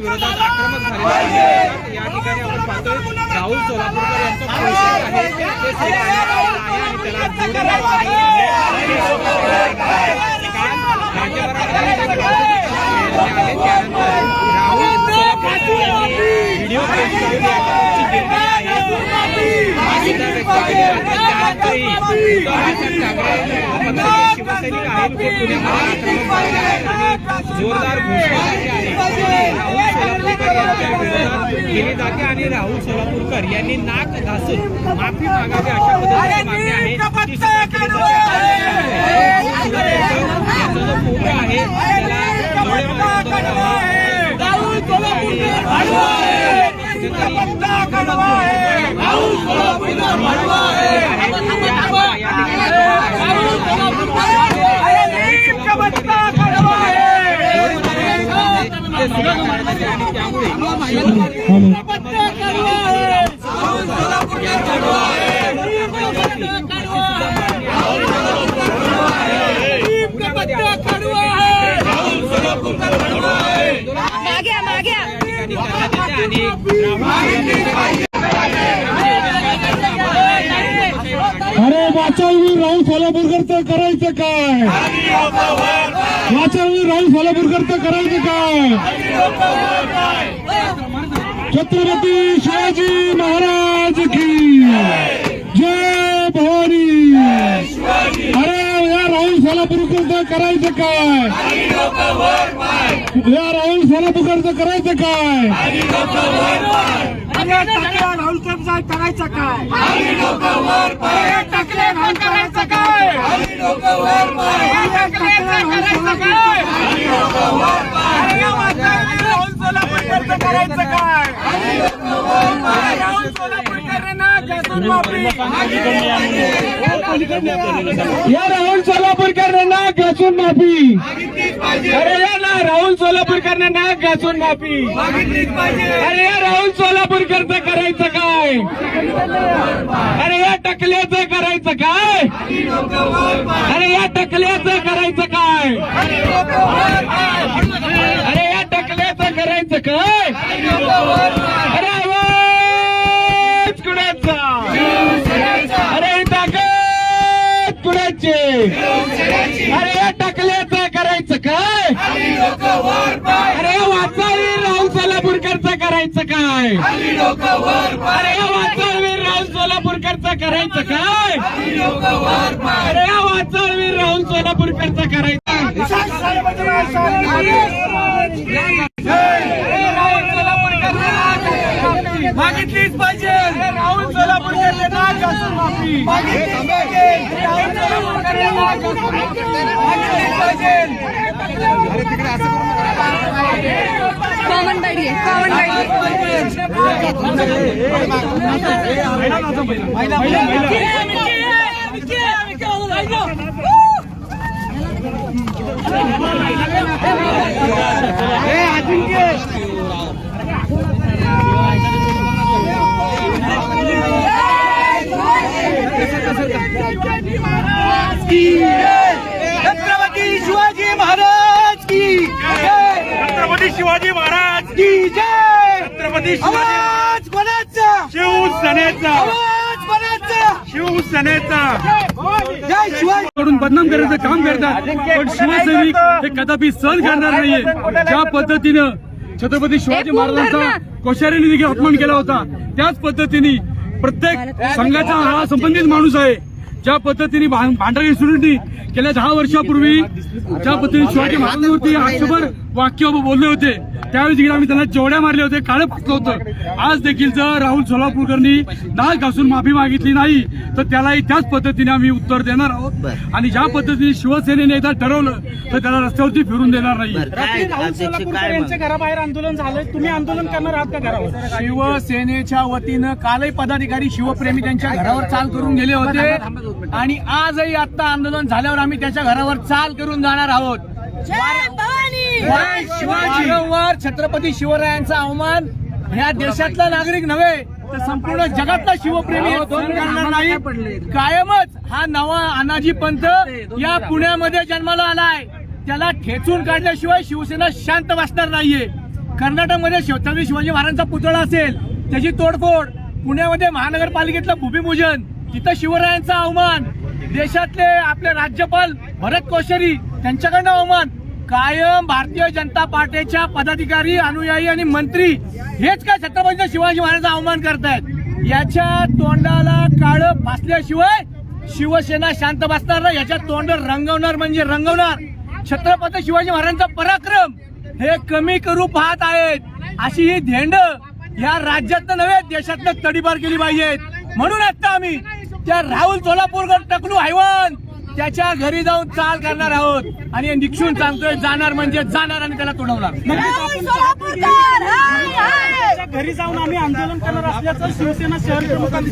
विरोधात आक्रमक झालेले आहे. या ठिकाणी आपण पाहतोय राहुल सोलापूरकर यांचा प्रोजेक्ट आहे. ते त्याला शिवसैनिक आहेत ते जोरदार घोषणा आहे राहुल सोलापूरकर यांच्या विरोधात केली जाते आणि राहुल सोलापूरकर यांनी नाक घासून माफी मागावी अशा पद्धतीची मागणी आहे. यांचा जो फोटो आहे. त्याला अरे वाचलवी राहुल सोलापूरकर तर करायचं काय? वाचलवी राहुल सोलापूरकर तर करायचं काय? छत्रपती शिवाजी महाराज की जय भवानी. अरे या राहुल सोलापूरकरचं करायचं काय? या राहुल सोलापूरकरचं करायचं काय? राहुल करायचं काय? करायचं काय राहुल सोलापूरकरचं करायचं काय राहुल सोलापूरकरांना घासून माफी या राहुल सोलापूरकरांना घासून माफी. अरे या ना राहुल सोलापूरकरांना घासून माफी. अरे या राहुल सोलापूरकरचं करायचं काय? अरे या टकल्याचं करायचं काय? अरे या टकल्याचं करायचं काय? अरे या टकल्याचं करायचं काय? अरे अरे या टकल्याचं करायचं काय? अरे या वाचावीर राहुल सोलापूरकरचं करायचं काय? अरे या वाचावीर राहुल सोलापूरकरचं करायचं काय? अरे या वाचावीर राहुल सोलापूरकरचं करायचं मागितलीच पाहिजे. राहुल सोलापूरकर नाक घासून माफी मागितलीच पाहिजे राहुल सोलापूरकर नाक घासून माफी. मागितलीच पाहिजे कॉमन छत्रपती शिवाजी महाराज की जय. छत्रपती शिवाजी महाराज की जय. छत्रपती आवाज कोणाचा? शिवसेनेचा आवाज कोणाचा? शिवसेनेचा शिवाजी. कडून बदनाम करायचं काम करतात पण शिवसैनिक हे कदापि सहन करणार नाहीये. ज्या पद्धतीनं छत्रपती शिवाजी महाराजांचा कोश्यारीने देखील अपमान केला होता त्याच पद्धतीने प्रत्येक संघाचा हा संबंधित माणूस आहे. ज्या पद्धतीने भां- भांडारी सुरूंनी गेल्या दहा वर्षापूर्वी ज्या पद्धतीने शिवाजी महाराजांवरती आक्षेपर वाक्य बोलले होते त्यावेळी देखील आम्ही त्यांना जोड्या मारले होते काळं फासलं होतं. आज देखील जर राहुल सोलापूरकरनी नाक घासून माफी मागितली नाही तर त्यालाही त्याच पद्धतीने आम्ही उत्तर देणार आहोत. आणि ज्या पद्धतीने शिवसेनेने एकदा ठरवलं तर त्याला रस्त्यावरती फिरून देणार नाही. रात्री राहुल सोलापूरकर यांच्या घराबाहेर आंदोलन झालं तुम्ही आंदोलन करणार आहात का घरावर? शिवसेनेच्या वतीनं कालही पदाधिकारी शिवप्रेमी त्यांच्या घरावर चाल करून गेले होते. आणि आजही आता आंदोलन झाल्यावर आम्ही त्याच्या घरावर चाल करून जाणार आहोत. वारंवार छत्रपती शिवरायांचा अवमान ह्या देशातला नागरिक नव्हे तर संपूर्ण जगातला शिवप्रेमी नाही? कायमच हा नवा अनाजी पंथ या पुण्यामध्ये जन्माला आलाय. त्याला ठेचून काढल्याशिवाय शिवसेना शांत बसणार नाहीये. कर्नाटकमध्ये छत्रपती शिवाजी महाराजांचा पुतळा असेल त्याची तोडफोड. पुण्यामध्ये महानगरपालिकेतलं भूमिपूजन तिथं शिवरायांचा अवमान. देशातले आपले राज्यपाल भरत कोश्यारी त्यांच्याकडनं अवमान. कायम भारतीय जनता पार्टीच्या पदाधिकारी अनुयायी आणि मंत्री हेच काय छत्रपती शिवाजी महाराजांचा अवमान करतायत? याच्या तोंडाला काळ फासल्याशिवाय शिवसेना शांत बसणार नाही. याच्या तोंड रंगवणार म्हणजे रंगवणार. छत्रपती शिवाजी महाराजांचा पराक्रम हे कमी करू पाहत आहेत. अशी ही धेंड या राज्यातनं नव्हे देशातनं तडीपार केली पाहिजेत. म्हणून आता आम्ही त्या राहुल सोलापूरकर टकलू हैवान त्याच्या घरी जाऊन चाल करणार आहोत. आणि निक्षून सांगतोय जाणार म्हणजे जाणार आणि त्याला तोडवणार. घरी जाऊन आम्ही आंदोलन करणार असल्याचं शिवसेना शहर प्रमुखांनी